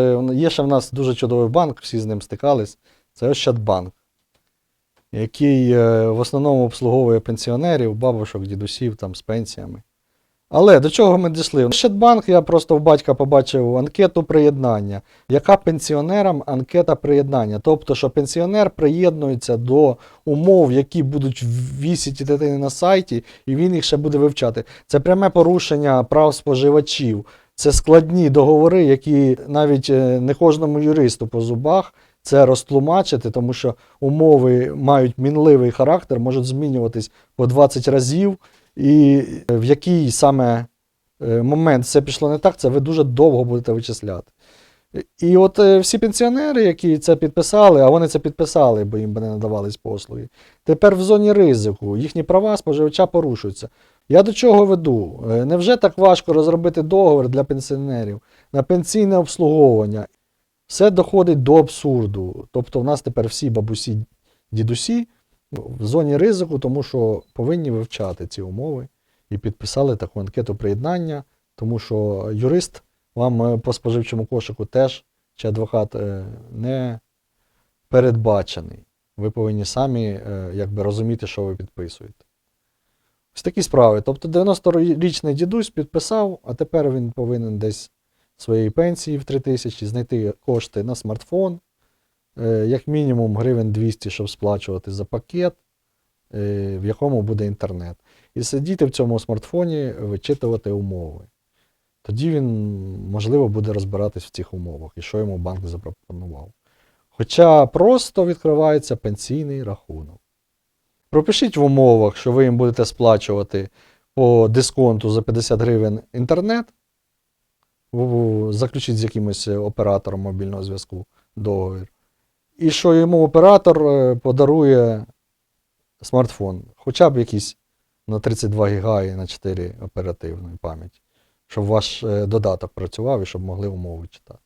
Е, Є ще в нас дуже чудовий банк, всі з ним стикались. Це Ощадбанк, який е, в основному обслуговує пенсіонерів, бабушок, дідусів там, з пенсіями. Але до чого ми дійшли? Ощадбанк, я просто в батька побачив анкету приєднання. Яка пенсіонерам анкета приєднання? Тобто, що пенсіонер приєднується до умов, які будуть вісіті дитини на сайті, і він їх ще буде вивчати. Це пряме порушення прав споживачів. Це складні договори, які навіть е, не кожному юристу по зубах це розтлумачити, тому що умови мають мінливий характер, можуть змінюватись по 20 разів, і е, в який саме е, момент це пішло не так, це ви дуже довго будете вичисляти. І от всі пенсіонери, які це підписали, а вони це підписали, бо їм не надавались послуги, тепер в зоні ризику, їхні права споживача порушуються. Я до чого веду? Е, Невже так важко розробити договір для пенсіонерів на пенсійне обслуговування? Все доходить до абсурду. Тобто, в нас тепер всі бабусі, дідусі в зоні ризику, тому що повинні вивчати ці умови і підписали таку анкету приєднання, тому що юрист вам е, по споживчому кошику теж чи адвокат е, не передбачений. Ви повинні самі якби, розуміти, що ви підписуєте. Ось такі справи. Тобто 90-річний дідусь підписав, а тепер він повинен десь своєї пенсії в 3 тисячі знайти кошти на смартфон, е, як мінімум гривень 200, щоб сплачувати за пакет, е, в якому буде інтернет. І сидіти в цьому смартфоні, вичитувати умови. Тоді він, можливо, буде розбиратись в цих умовах і що йому банк запропонував. Хоча просто відкривається пенсійний рахунок. Пропишіть в умовах, що ви їм будете сплачувати по дисконту за 50 гривень інтернет, заключіть з якимось оператором мобільного зв'язку договір. І що йому оператор е, подарує смартфон, хоча б якийсь на 32 ГБ і на 4 оперативної пам'яті, щоб ваш е, додаток працював і щоб могли умови читати.